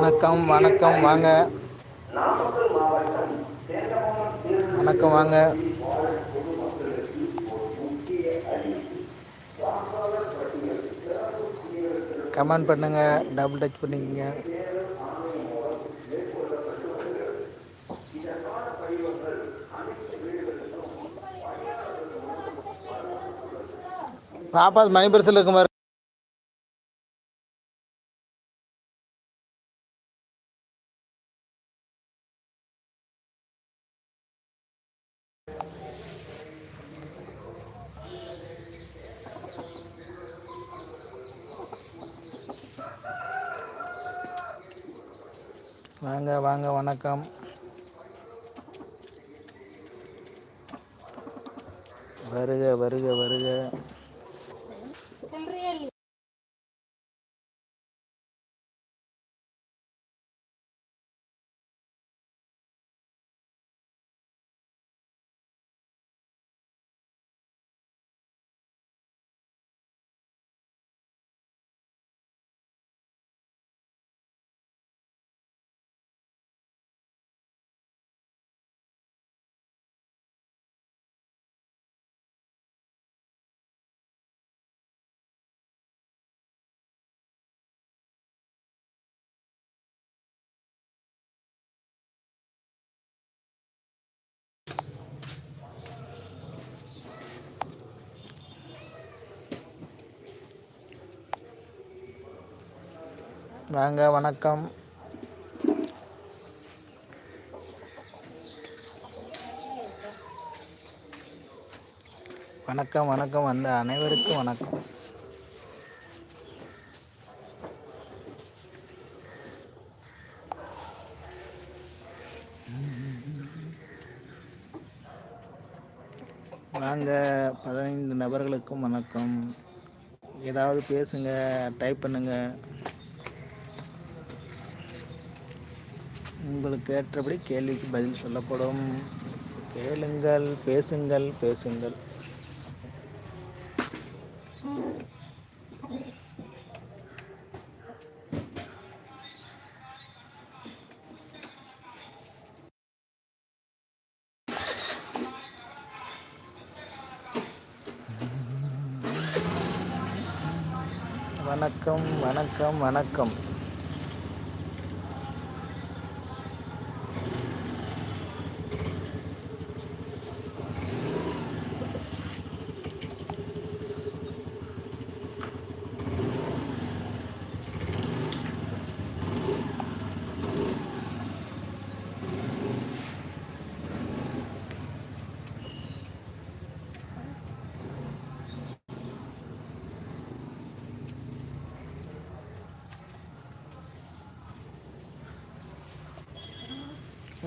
வணக்கம் வணக்கம் வாங்க. வணக்கம் வாங்க. கமெண்ட் பண்ணுங்க டபுள் டச் பண்ணிக்கங்க. பாப்பா மணி பரிசல் இருக்கு வாங்க வாங்க வணக்கம். வருக வருக வருக. வாங்க வணக்கம். வணக்கம் வணக்கம் வந்த அனைவருக்கும் வணக்கம். வாங்க பதினைந்து நபர்களுக்கும் வணக்கம். ஏதாவது பேசுங்க டைப் பண்ணுங்கள் உங்களுக்கு ஏற்றபடி கேள்விக்கு பதில் சொல்லப்படும். கேளுங்கள் பேசுங்கள் பேசுங்கள். வணக்கம் வணக்கம் வணக்கம்.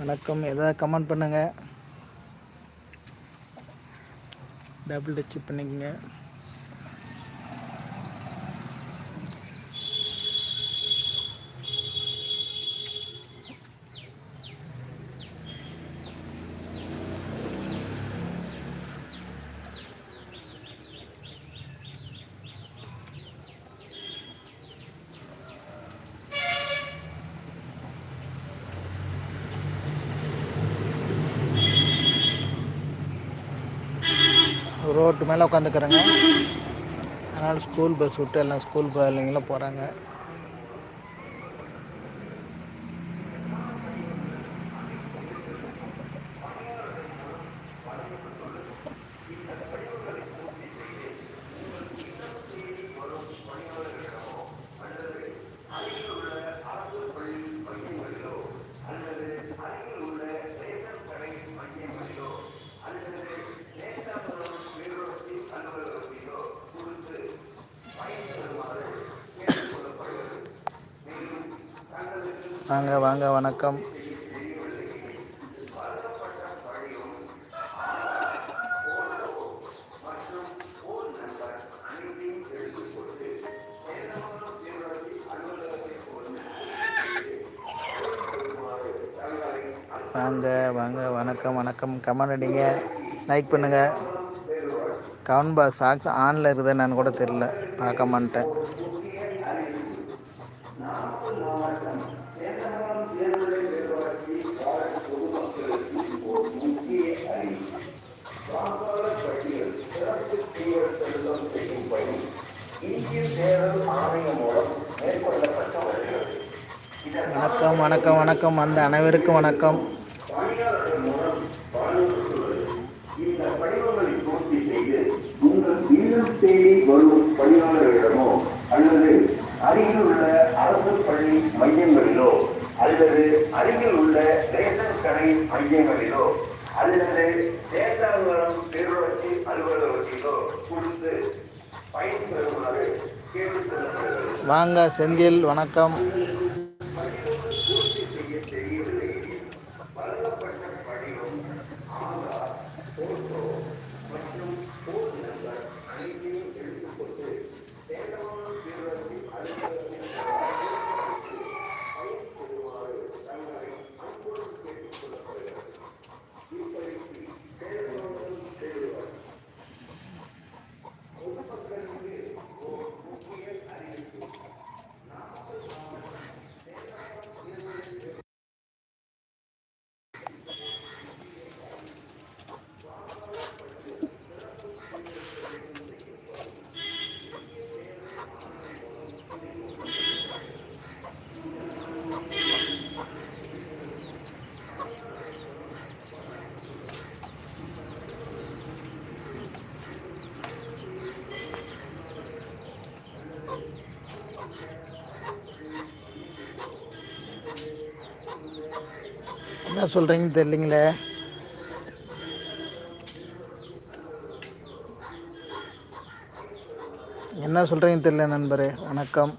வணக்கம். எதாவது கமெண்ட் பண்ணுங்கள் டபுள் டச் பண்ணிக்கங்க. ரோட்டு மேலே உட்காந்துக்கிறேங்க. அதனால் ஸ்கூல் பஸ் விட்டு எல்லாம் ஸ்கூல் பிள்ளைங்களாம் போகிறாங்க வாங்க வாங்க வணக்கம். வாங்க வாங்க வணக்கம் வணக்கம். கமெண்ட் அடிங்க. லைக் பண்ணுங்கள் கமெண்ட் பாக்ஸ் சாக்ஸ் ஆனில் இருக்குதுன்னு என்னன்னு கூட தெரில பார்க்க மாட்டேன். வணக்கம் வணக்கம். அந்த அனைவருக்கும் வணக்கம். தேடி வரும் பணியாளர்களிடமோ அல்லது அருகில் உள்ள அரசு பள்ளி மையங்களிலோ அல்லது அருகில் உள்ள ரேஷன் கடை மையங்களிலோ அல்லது தேசாங்குளம் பேரூராட்சி அலுவலகத்திலோ கொடுத்து பயன்பெறுமாறு வாங்க செந்தில் வணக்கம். என்ன சொல்கிறீங்கன்னு தெரியலிங்களே. என்ன சொல்கிறீங்கன்னு தெரியல நண்பரே வணக்கம்.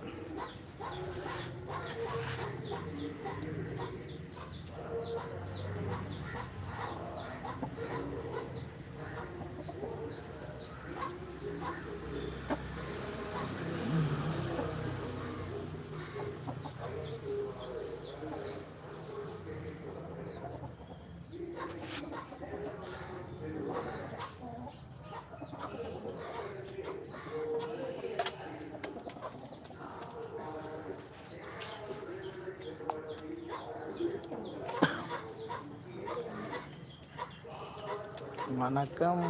வணக்கம்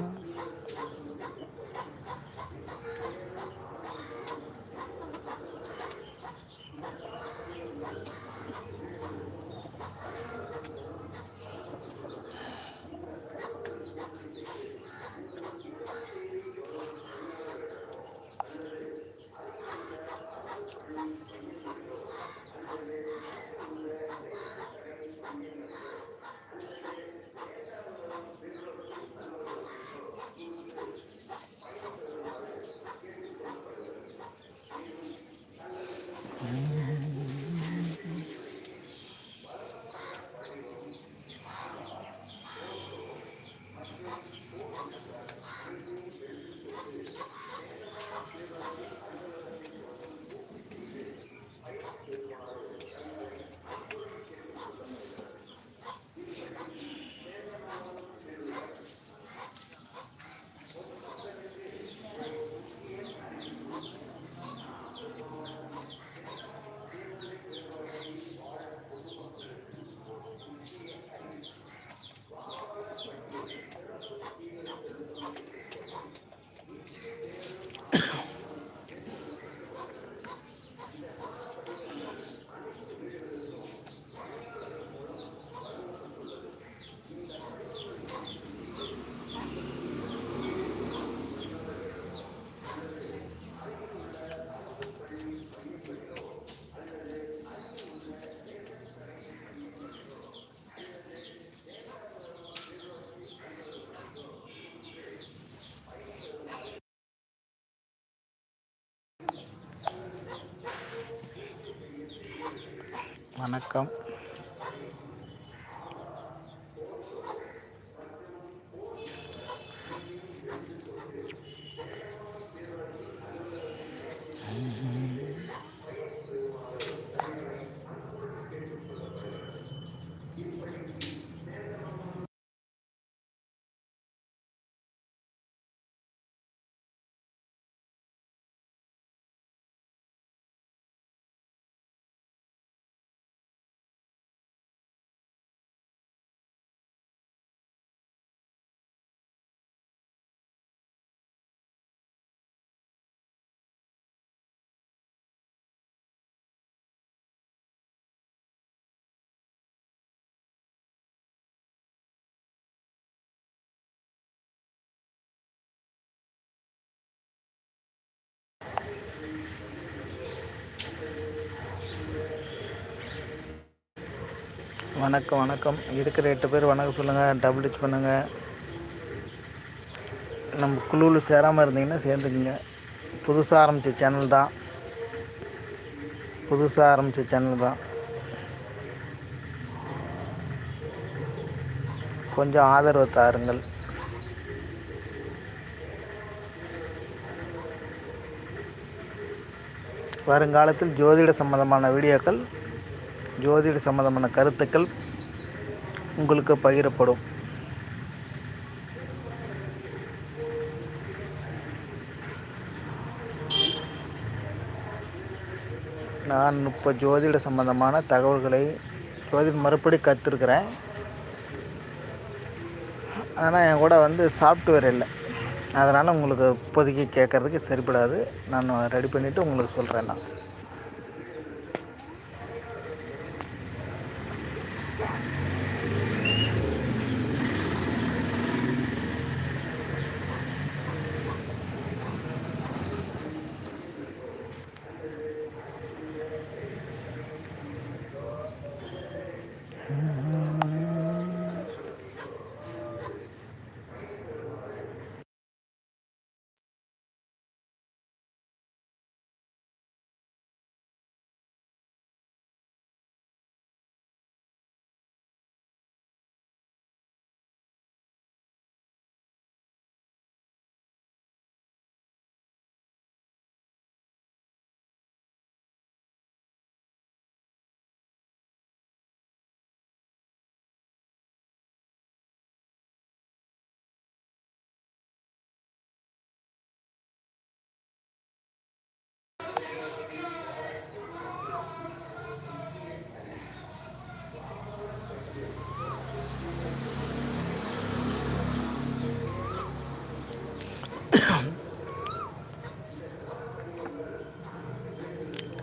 வணக்கம். வணக்கம் வணக்கம். இருக்கிற எட்டு பேர் வணக்கம் சொல்லுங்கள் டபுள் டச் பண்ணுங்கள் நம்ம குழுவில் சேராமல் இருந்தீங்கன்னா சேர்ந்துக்குங்க. புதுசாக ஆரம்பித்த சேனல் தான். புதுசாக ஆரம்பித்த சேனல் தான். கொஞ்சம் ஆதரவு தாருங்கள். வருங்காலத்தில் ஜோதிட சம்பந்தமான வீடியோக்கள் ஜோதிட சம்பந்தமான கருத்துக்கள் உங்களுக்கு பகிரப்படும். நான் இப்போ ஜோதிட சம்பந்தமான தகவல்களை ஜோதிடம் மறுபடி கற்றுருக்குறேன் ஆனால் என் கூட வந்து சாஃப்ட்வேர் இல்லை. அதனால் உங்களுக்கு இப்போதைக்கு கேட்குறதுக்கு சரிப்படாது. நான் ரெடி பண்ணிவிட்டு உங்களுக்கு சொல்கிறேன் நான்.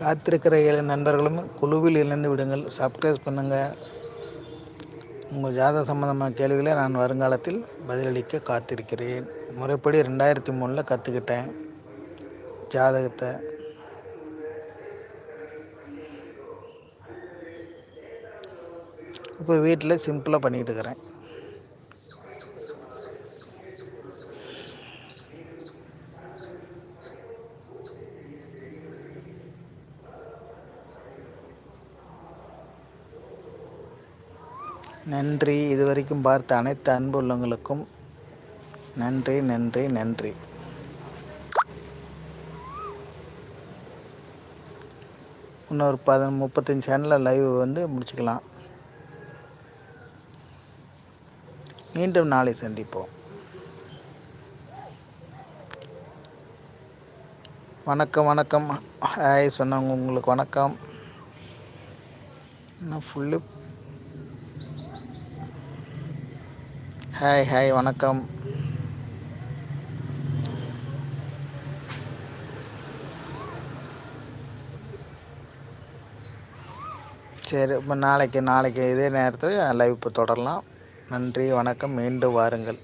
காத்திருக்கிற ஏழு நண்பர்களும் குழுவில் இணைந்து விடுங்கள். சப்ஸ்கிரைப் பண்ணுங்கள் உங்கள் ஜாதக சம்மந்தமான கேள்விகளை நான் வருங்காலத்தில் பதிலளிக்க காத்திருக்கிறேன். முறைப்படி ரெண்டாயிரத்தி மூணில் கற்றுக்கிட்டேன் ஜாதகத்தை. இப்போ வீட்டில் சிம்பிளாக பண்ணிகிட்டு இருக்கிறேன். நன்றி. இதுவரைக்கும் பார்த்த அனைத்து அன்பு உள்ளவங்களுக்கும் நன்றி நன்றி நன்றி. இன்னொரு பத முப்பத்தஞ்சு சேனலில் லைவ் வந்து முடிச்சுக்கலாம். மீண்டும் நாளை சந்திப்போம். வணக்கம் வணக்கம். ஹாய் சொன்னவங்க உங்களுக்கு வணக்கம். நான் ஃபுல்லு ஹாய் ஹாய் வணக்கம். சரி இப்போ நாளைக்கு நாளைக்கு இதே நேரத்தில் லைவ் இப்போ தொடரலாம். நன்றி வணக்கம் மீண்டும் வாருங்கள்.